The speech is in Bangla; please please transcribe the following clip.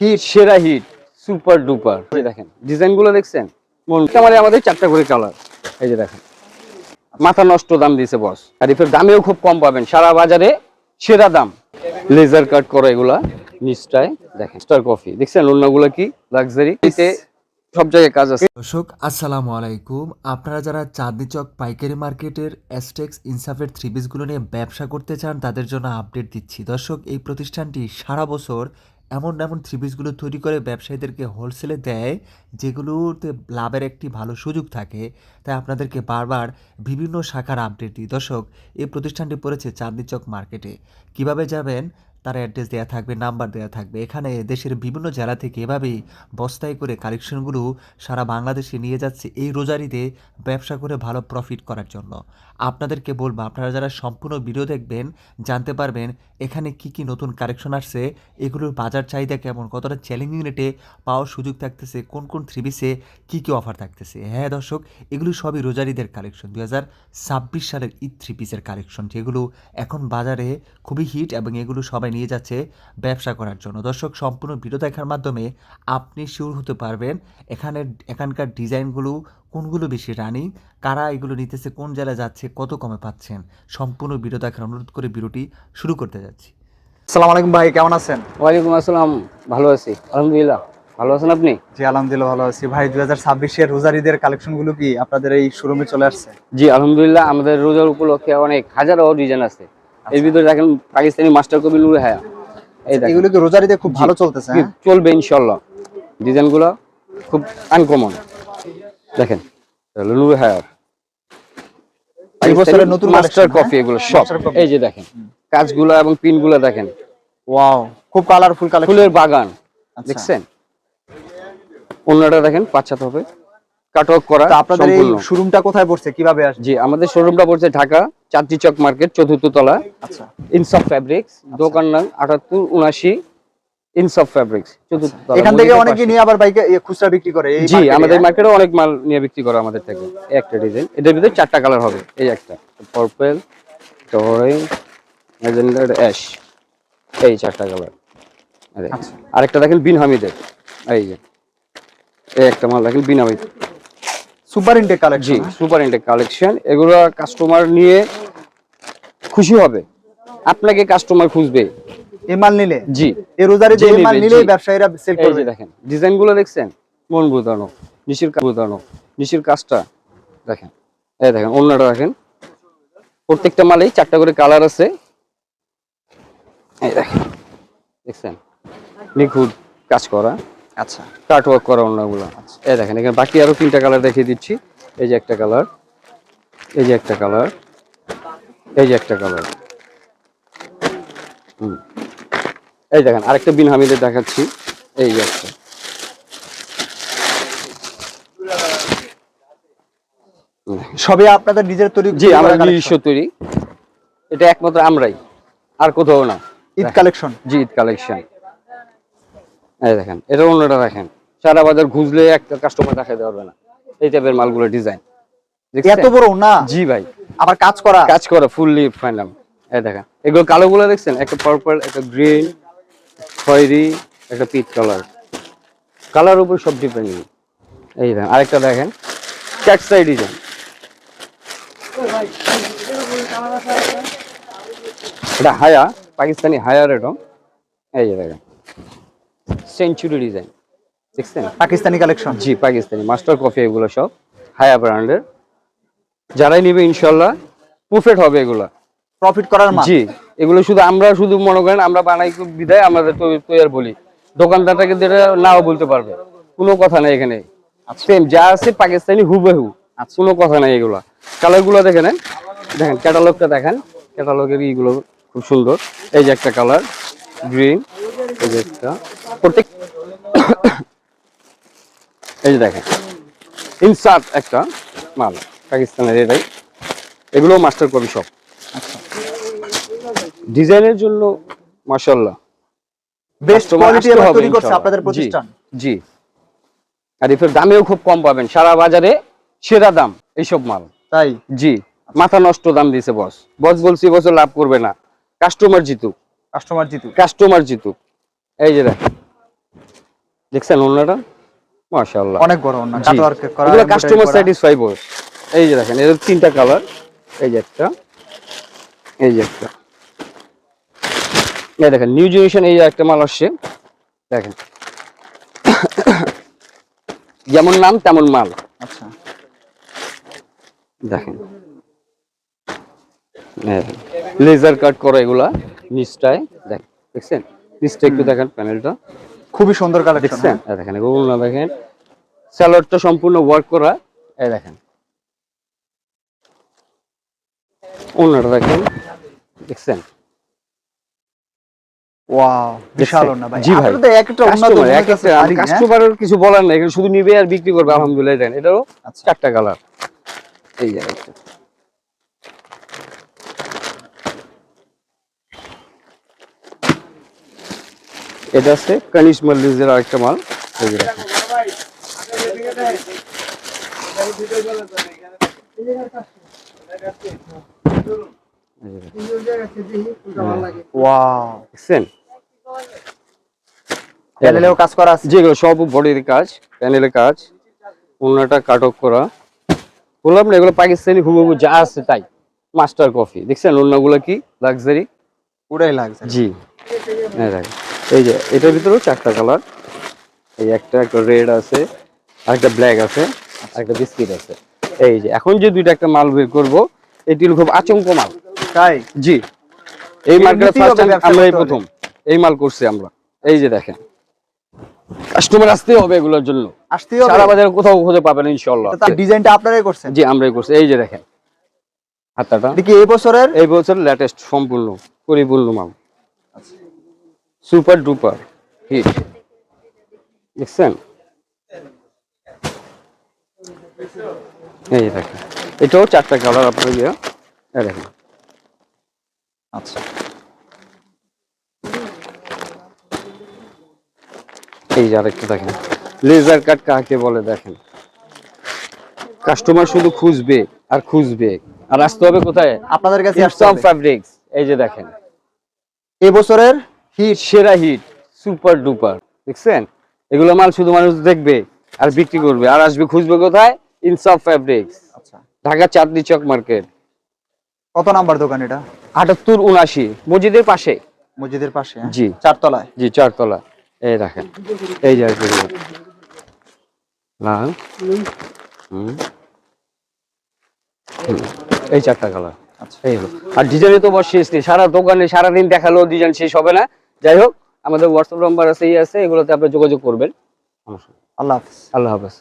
হিট, সেরা হিট সুপার ডুপার দেখছেন? মানে আমাদের চারটা করে কালার। এই যে দেখেন, মাথা নষ্ট দাম দিয়েছে বস আর দামেও খুব কম পাবেন, সারা বাজারে সেরা দাম। লেজার কাট করা এগুলা দেখেন স্টার কফি দেখছেন অন্যগুলো কি লাক্সারি সব জায়গায় কাজ আছে। দর্শক, আসসালামু আলাইকুম। আপনারা যারা চাঁদনি চক পাইকারি মার্কেটের অ্যাস্টেক্স ইনসাফের থ্রি পিসগুলো নিয়ে ব্যবসা করতে চান, তাদের জন্য আপডেট দিচ্ছি। দর্শক, এই প্রতিষ্ঠানটি সারা বছর এমন এমন থ্রি পিসগুলো তৈরি করে ব্যবসায়ীদেরকে হোলসেলে দেয়, যেগুলোতে লাভের একটি ভালো সুযোগ থাকে। তাই আপনাদেরকে বারবার বিভিন্ন শাখার আপডেট দিই। দর্শক, এই প্রতিষ্ঠানটি পড়েছে চাঁদনি চক মার্কেটে কীভাবে যাবেন? তার অ্যাড্রেস দেওয়া থাকবে নাম্বার দেওয়া থাকবে। এখানে দেশের বিভিন্ন জেলা থেকে এভাবেই বস্তায় করে কালেকশনগুলো সারা বাংলাদেশে নিয়ে যাচ্ছে এই রোজারিতে ব্যবসা করে ভালো প্রফিট করার জন্য। আপনাদেরকে বলব, আপনারা যারা সম্পূর্ণ ভিডিও দেখবেন, জানতে পারবেন এখানে কি কি নতুন কালেকশন আসছে, এগুলোর বাজার চাহিদা কেমন, কতটা চ্যালেঞ্জিং রেটে পাওয়ার সুযোগ থাকতেছে, কোন কোন থ্রি পিসে কী কী অফার থাকতেছে। হ্যাঁ দর্শক, এগুলো সবই রোজারিদের কালেকশন দু হাজার ছাব্বিশ সালের ঈদ থ্রি পিসের কালেকশন যেগুলো এখন বাজারে খুবই হিট এবং এগুলো সবাই নিয়ে যাচ্ছে ব্যবসা করার জন্য। দর্শক সম্পূর্ণ ভিডিও দেখার মাধ্যমে আপনি শিওর হতে পারবেন এখানে এখানকার ডিজাইনগুলো কোনগুলো বেশি রানিং কারা এগুলো নিতেছে কোন জেলায় যাচ্ছে কত কমে পাচ্ছেন। সম্পূর্ণ ভিডিও দেখার অনুরোধ করে ভিডিওটি শুরু করতে যাচ্ছি। আসসালামু আলাইকুম ভাই কেমন আছেন? ওয়ালাইকুম আসসালাম ভালো আছি। আলহামদুলিল্লাহ ভালো আছেন আপনি? জি আলহামদুলিল্লাহ ভালো আছি। ভাই দুই হাজার ছাব্বিশের রোজারিদের কালেকশনগুলো কি আপনাদের এই শোরুমে চলে আসছে? জি আলহামদুলিল্লাহ আমাদের রোজার উপলক্ষে অনেক হাজারো ডিজাইন আছে। এর ভিতরে দেখেন পাকিস্তানি মাস্টার কবি নুর হ্যাঁ। এই দেখেন। এগুলো কি রোজারিতে খুব ভালো চলতেছে হ্যাঁ? চলবে ইনশাল্লাহ ডিজাইনগুলো খুব আনকমন দেখেন নুর হায়ার। এই বছরের নতুন মাস্টার কফি এগুলো সব। এই যে দেখেন কাজগুলো এবং পিনগুলো দেখেন। ওয়াও খুব কালারফুল কালেকশন ফুলের বাগান আচ্ছা। দেখছেন? অন্যটা দেখেন পাঁচাত হবে। কাটক করা আপনাদের এই শোরুমটা কোথায় পড়ছে? কীভাবে আসবে জি আমাদের শোরুমটা পড়ছে ঢাকা। চাঁদনি চক মার্কেট চতুর্থ তলা। আচ্ছা। ইনসফ ফ্যাব্রিক্স দোকান নাম আটাত্তর উনাশি ইনসফ ফ্যাব্রিক্স চতুর্থ তলা। এখান থেকে অনেকে নিয়ে আবার বাইকে খুচরা বিক্রি করে জি আমাদের হ্যাঁ? মার্কেটে অনেক মাল নিয়ে বিক্রি করে আমাদের থেকে এই একটা ডিজাইন। এটার ভিতরে চারটা কালার হবে এই একটা। পার্পল অরেঞ্জ অ্যাশ এই চারটা কালার আচ্ছা। আরেকটা দেখেন বিন হামিদের এই যে। এই একটা মাল দেখেন বিন হামিদ। সুপার ইনটেক জি কালেকশন। Super intake collection. এগুলো কাস্টমার নিয়ে খুশি হবে। আপনাকে কাস্টমার খুঁজবে। এই মাল নিলে? জি। এই রোজারিতে যে নিলেই ব্যবসায়ীরা সেল করবে। দেখেন ডিজাইনগুলো দেখছেন? মন বুঝানো নিশির বুঝানো নিশির কাজটা দেখেন। এই দেখেন অন্যটা দেখেন। প্রত্যেকটা মালেই চারটা করে কালার আছে। এই দেখেন দেখছেন? নিখুঁত কাজ করা। আচ্ছা কাট ওয়ার্ক করা অন্যগুলো। এই দেখেন এখানে বাকি আরও তিনটা কালার দেখিয়ে দিচ্ছি। এই যে একটা কালার এই যে একটা কালার এই যে একটা কালার হুম। এই দেখেন আরেকটা বিন হামিদের দেখাচ্ছি। এই যে একটা। সবই আপনাদের নিজের তৈরি জি করা আমাদের নিজস্ব তৈরি। এটা একমাত্র আমরাই আর কোথাও না। ঈদ কালেকশন জি ঈদ কালেকশন এই দেখেন এটা অন্যটা দেখেন। সারা বাজার খুঁজলে একটা কাস্টমার দেখাতে পারবে না। এই টাইপের মালগুলো ডিজাইন এত বড় না? জি ভাই। আবার কাজ করা? কাজ করা ফুললি ফাইনাল এই দেখেন এগুলো কালোগুলো দেখছেন? একটা পার্পল একটা গ্রিন খয়েরি একটা পিচ কালার কালার উপর সব ডিপেন্ড এই দেখেন আরেকটা দেখেন। ক্যাটসাই ডিজাইন এটা হায়া পাকিস্তানি হায়ার এটা এই যে দেখেন। Century design. দেখছেন? পাকিস্তানি কালেকশন? জি পাকিস্তানি। মাস্টার কফি এগুলো সব হায়া ব্র্যান্ডের। যারাই নিবে ইনশাল্লাহ প্রফিট হবে এগুলা। প্রফিট করার জি এগুলো শুধু আমরা শুধু মনে করেন আমরা বানাই বিদায় আমাদের তৈ- তৈয়ার বলি। দোকানদারটাকে যেটা নাও বলতে পারবে। কোনো কথা নাই এখানে। সেম যা আছে পাকিস্তানি হুবেহু। কোনো কথা নাই এগুলা। কালারগুলো দেখে নেন দেখেন ক্যাটালগটা দেখেন। ক্যাটালগের ইগুলো খুব সুন্দর। এই যে একটা কালার গ্রিন এই যে একটা। প্রত্যেক এই যে দেখেন। ইনসার্ট একটা মাল পাকিস্তানের এটাই এগুলো মাস্টার কপি সব। ডিজাইনের জন্য মাশাল্লাহ বেস্ট কোয়ালিটি আসতে এবার হবে তৈরি করছে আপনাদের প্রতিষ্ঠান। জি। আর এর দামেও খুব কম পাবেন। সারা বাজারে সেরা দাম এইসব মাল। তাই? জি। মাথা নষ্ট দাম দিছে বস বস বলছি বছর লাভ করবে না। কাস্টমার জিতুক। কাস্টমার জিতু কাস্টমার জিতুক। এই যে দেখ। দেখছেন ওনাটা মাশাআল্লাহ। অনেক বড় অন্য জি। কাটওয়ার্ক করা এগুলো কাস্টমার। স্যাটিসফাই বল এই যে দেখেন এর তিনটা কালার এই যে একটা এই যে একটা। এই দেখেন নিউ জেনারেশন এই যে একটা মাল আসছে। দেখেন। যেমন নাম তেমন মাল। আচ্ছা। দেখেন। লেজার কাট করা এগুলা নিচটায়। দেখ দেখছেন? নিচটা একটু দেখেন প্যানেলটা খুবই সুন্দর কালেকশন দেখছেন? দেখেন এগুলো না দেখেন। স্যালাডটা সম্পূর্ণ ওয়ার্ক করা। এই দেখেন। অন্যটা দেখেন। দেখছেন? হ্যাঁ? কিছু বলার নাই এখানে শুধু নিবে আর বিক্রি করবে আলহামদুলিল্লাহ এটারও আচ্ছা। চারটা কালার এই যে এটা আছে কানিশ মাল্লিজের আরেকটা মাল। এই প্যানেলেও কাজ করা আছে। যেগুলো সব বডির কাজ প্যানেলের কাজ অন্যটা কাটক করা। বললাম না এগুলো পাকিস্তানি হুবহু যা আছে তাই। Master coffee. দেখছেন অন্য অন্যগুলো কি? লাক্সারি পুরাই লাগছে জি। দেখেন। এই যে এটার ভিতরেও চারটা কালার। এই একটা একটা রেড আছে আর একটা ব্ল্যাক আছে আর একটা বিস্কিট আছে। এই যে এখন যে দুইটা একটা মাল বের করব এটি খুব আচমক মাল। তাই? জি। এই মার্কেট নিতেই আমরা এই প্রথম। এই মাল করছি আমরা। এই যে দেখেন। কাস্টমার আসতে হবে এগুলোর জন্য। আসতেই হবে। সারা বাজারে কোথাও খুঁজে পাবেন তার ডিজাইনটা আপনারাই করছেন? জি আমরাই করছি। এই যে দেখেন। হাতাটা। এটা কি এই বছরের? এই বছর লেটেস্ট সম্পূর্ণ পরিপূর্ণ মাল। সুপার ডুপার হিট দেখছেন এই দেখেন এটাও চারটা কালার আপনার ইয়ে দেখেন। আচ্ছা। এই যে আরেকটা দেখেন লেজার কাট কাকে বলে দেখেন। কাস্টমার শুধু খুঁজবে আর খুঁজবে। আর আসতে হবে কোথায়? আপনাদের কাছে। ফ্যাব্রিক্স এই যে দেখেন। এই বছরের হিট সেরা হিট সুপার ডুপার। দেখছেন? এগুলো মাল শুধু মানুষ দেখবে আর বিক্রি করবে। আর আসবে খুঁজবে কোথায়? ইনসাফ ফ্যাব্রিক্স আচ্ছা। ঢাকা চাঁদনি চক মার্কেট। কত নাম্বার দোকান এটা? আটাত্তর উনআশি। মসজিদের পাশে। মসজিদের পাশে হ্যাঁ? জি। চারতলায়? জি চারতলা। এই দেখেন। এই যে লাল। এই চারটা কালার আচ্ছা। এই হলো। আর ডিজাইনে তো বস শেষ নেই সারা দোকানে সারাদিন দেখাল ডিজাইন শেষ হবে না। যাই হোক আমাদের হোয়াটসঅ্যাপ নাম্বার আছে এই আছে এগুলোতে আপনি যোগাযোগ করবেন। আল্লাহ হাফিজ আল্লাহ হাফেজ